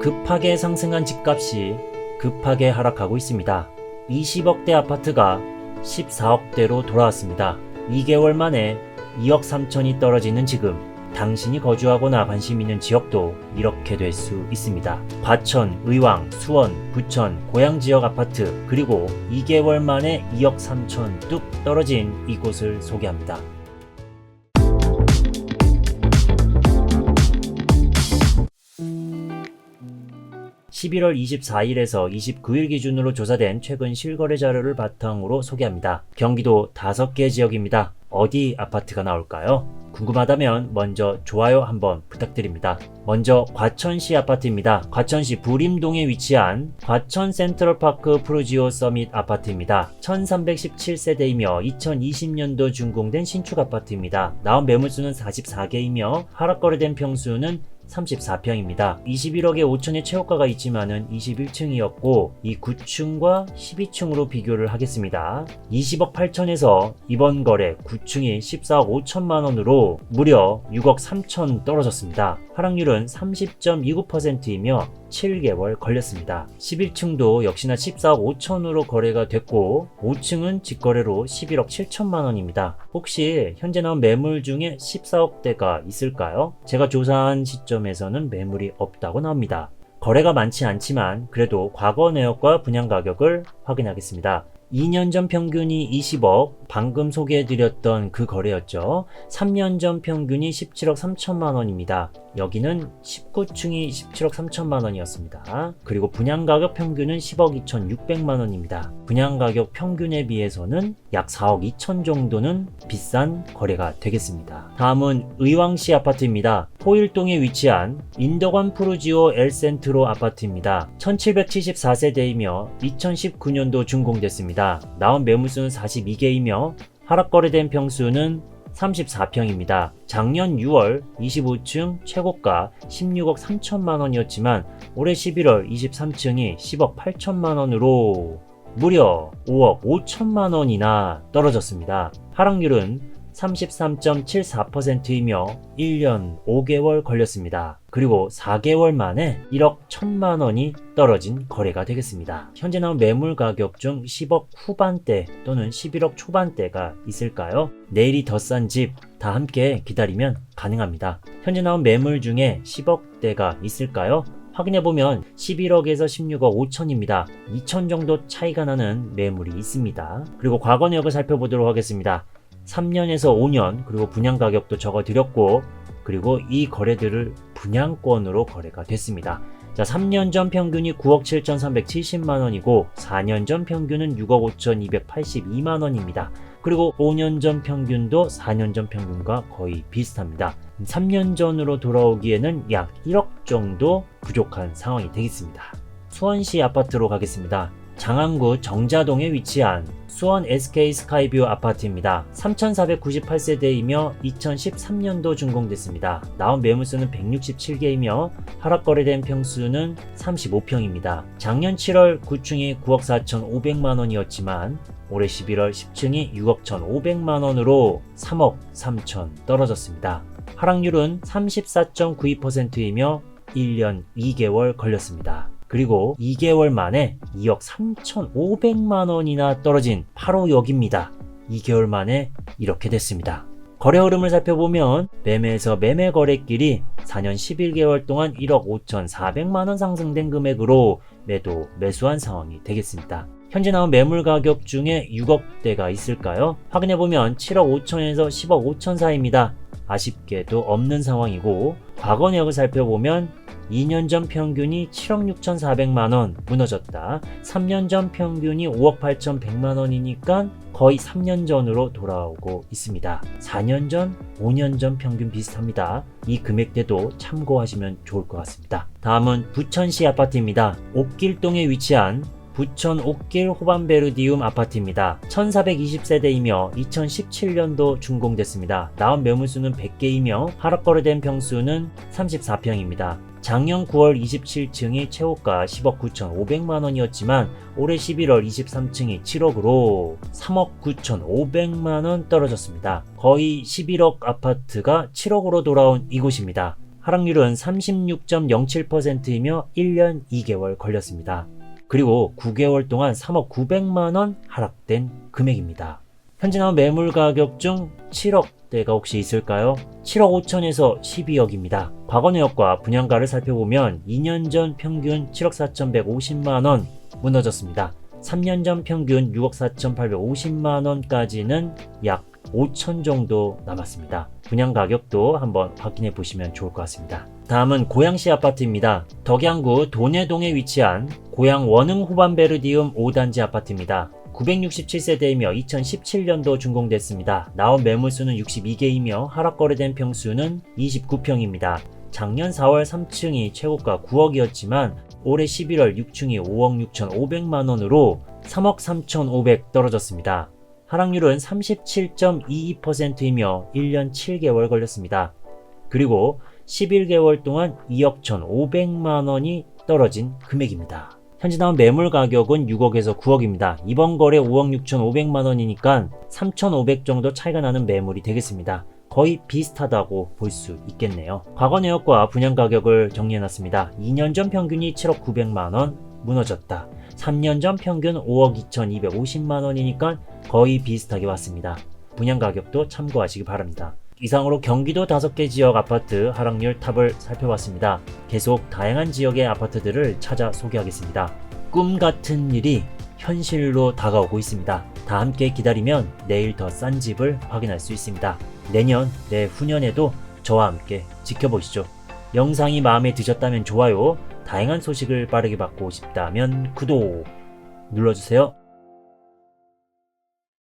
급하게 상승한 집값이 급하게 하락하고 있습니다. 20억대 아파트가 14억대로 돌아왔습니다. 2개월 만에 2억 3천이 떨어지는 지금 당신이 거주하거나 관심 있는 지역도 이렇게 될 수 있습니다. 과천, 의왕, 수원, 부천, 고양 지역 아파트 그리고 2개월 만에 2억 3천 뚝 떨어진 이곳을 소개합니다. 11월 24일에서 29일 기준으로 조사된 최근 실거래 자료를 바탕으로 소개합니다. 경기도 5개 지역입니다. 어디 아파트가 나올까요? 궁금하다면 먼저 좋아요 한번 부탁드립니다. 먼저 과천시 아파트입니다. 과천시 부림동에 위치한 과천 센트럴파크 프루지오 서밋 아파트입니다. 1317세대이며 2020년도 준공된 신축 아파트입니다. 나온 매물수는 44개이며 하락 거래된 평수는 34평입니다. 21억에 5천의 최고가가 있지만은 21층이었고 이 9층과 12층으로 비교를 하겠습니다. 20억 8천에서 이번 거래 9층이 14억 5천만 원으로 무려 6억 3천 떨어졌습니다. 하락률은 30.29%이며 7개월 걸렸습니다. 11층도 역시나 14억 5천으로 거래가 됐고 5층은 직거래로 11억 7천만 원입니다. 혹시 현재 나온 매물 중에 14억대가 있을까요? 제가 조사한 시점에서는 매물이 없다고 나옵니다. 거래가 많지 않지만 그래도 과거 내역과 분양 가격을 확인하겠습니다. 2년 전 평균이 20억, 방금 소개해드렸던 그 거래였죠. 3년 전 평균이 17억 3천만 원입니다. 여기는 19층이 17억 3천만 원이었습니다. 그리고 분양 가격 평균은 10억 2,600만 원입니다. 분양 가격 평균에 비해서는 약 4억 2천 정도는 비싼 거래가 되겠습니다. 다음은 의왕시 아파트입니다. 호일동에 위치한 인덕원 프루지오 엘센트로 아파트입니다. 1774세대이며 2019년도 준공됐습니다. 나온 매물수는 42개이며 하락 거래된 평수는 34평입니다. 작년 6월 25층 최고가 16억 3천만 원이었지만 올해 11월 23층이 10억 8천만 원으로 무려 5억 5천만 원이나 떨어졌습니다. 하락률은 33.74%이며 1년 5개월 걸렸습니다. 그리고 4개월 만에 1억 1천만 원이 떨어진 거래가 되겠습니다. 현재 나온 매물 가격 중 10억 후반대 또는 11억 초반대가 있을까요? 내일이 더 싼 집 다 함께 기다리면 가능합니다. 현재 나온 매물 중에 10억대가 있을까요? 확인해보면 11억에서 16억 5천입니다. 2천 정도 차이가 나는 매물이 있습니다. 그리고 과거 내역을 살펴보도록 하겠습니다. 3년에서 5년 그리고 분양 가격도 적어드렸고 그리고 이 거래들을 분양권으로 거래가 됐습니다. 자, 3년 전 평균이 9억 7,370만 원이고 4년 전 평균은 6억 5,282만 원입니다. 그리고 5년 전 평균도 4년 전 평균과 거의 비슷합니다. 3년 전으로 돌아오기에는 약 1억 정도 부족한 상황이 되겠습니다. 수원시 아파트로 가겠습니다. 장안구 정자동에 위치한 수원 SK 스카이뷰 아파트입니다. 3,498세대이며 2013년도 준공됐습니다. 나온 매물수는 167개이며 하락 거래된 평수는 35평입니다. 작년 7월 9층이 9억 4,500만 원이었지만 올해 11월 10층이 6억 1,500만 원으로 3억 3천 떨어졌습니다. 하락률은 34.92%이며 1년 2개월 걸렸습니다. 그리고 2개월 만에 2억 3,500만 원이나 떨어진 바로 여기입니다. 2개월 만에 이렇게 됐습니다. 거래 흐름을 살펴보면 매매에서 매매 거래길이 4년 11개월 동안 1억 5,400만 원 상승된 금액으로 매도 매수한 상황이 되겠습니다. 현재 나온 매물 가격 중에 6억대가 있을까요? 확인해보면 7억 5천에서 10억 5천 사이입니다. 아쉽게도 없는 상황이고 과거 내역을 살펴보면 2년 전 평균이 7억 6,400만 원 무너졌다. 3년 전 평균이 5억 8,100만 원이니까 거의 3년 전으로 돌아오고 있습니다. 4년 전, 5년 전 평균 비슷합니다. 이 금액대도 참고하시면 좋을 것 같습니다. 다음은 부천시 아파트입니다. 옥길동에 위치한 부천 옥길 호반베르디움 아파트입니다. 1420세대이며 2017년도 준공됐습니다. 나온 매물수는 100개이며 하락 거래된 평수는 34평입니다. 작년 9월 27층이 최고가 10억 9천5백만 원이었지만 올해 11월 23층이 7억으로 3억 9천 5백만 원 떨어졌습니다. 거의 11억 아파트가 7억으로 돌아온 이곳입니다. 하락률은 36.07%이며 1년 2개월 걸렸습니다. 그리고 9개월 동안 3억 900만 원 하락된 금액입니다. 현재 나온 매물 가격 중 7억대가 혹시 있을까요? 7억 5천에서 12억입니다. 과거 내역과 분양가를 살펴보면 2년 전 평균 7억 4,150만 원 무너졌습니다. 3년 전 평균 6억 4,850만 원까지는 약 5천 정도 남았습니다. 분양 가격도 한번 확인해 보시면 좋을 것 같습니다. 다음은 고양시 아파트입니다. 덕양구 돈해동에 위치한 고양 원흥 후반베르디움 5단지 아파트입니다. 967세대이며 2017년도 준공됐습니다. 나온 매물수는 62개이며 하락 거래된 평수는 29평입니다. 작년 4월 3층이 최고가 9억이었지만 올해 11월 6층이 5억 6,500만 원으로 3억 3,500 떨어졌습니다. 하락률은 37.22%이며 1년 7개월 걸렸습니다. 그리고 11개월 동안 2억 1,500만 원이 떨어진 금액입니다. 현재 나온 매물 가격은 6억에서 9억입니다. 이번 거래 5억 6,500만 원이니까 3,500 정도 차이가 나는 매물이 되겠습니다. 거의 비슷하다고 볼 수 있겠네요. 과거 내역과 분양 가격을 정리해놨습니다. 2년 전 평균이 7억 900만 원 무너졌다. 3년 전 평균 5억 2,250만 원이니까 거의 비슷하게 왔습니다. 분양 가격도 참고하시기 바랍니다. 이상으로 경기도 5개 지역 아파트 하락률 탑을 살펴봤습니다. 계속 다양한 지역의 아파트들을 찾아 소개하겠습니다. 꿈 같은 일이 현실로 다가오고 있습니다. 다 함께 기다리면 내일 더 싼 집을 확인할 수 있습니다. 내년, 내후년에도 저와 함께 지켜보시죠. 영상이 마음에 드셨다면 좋아요, 다양한 소식을 빠르게 받고 싶다면 구독 눌러주세요.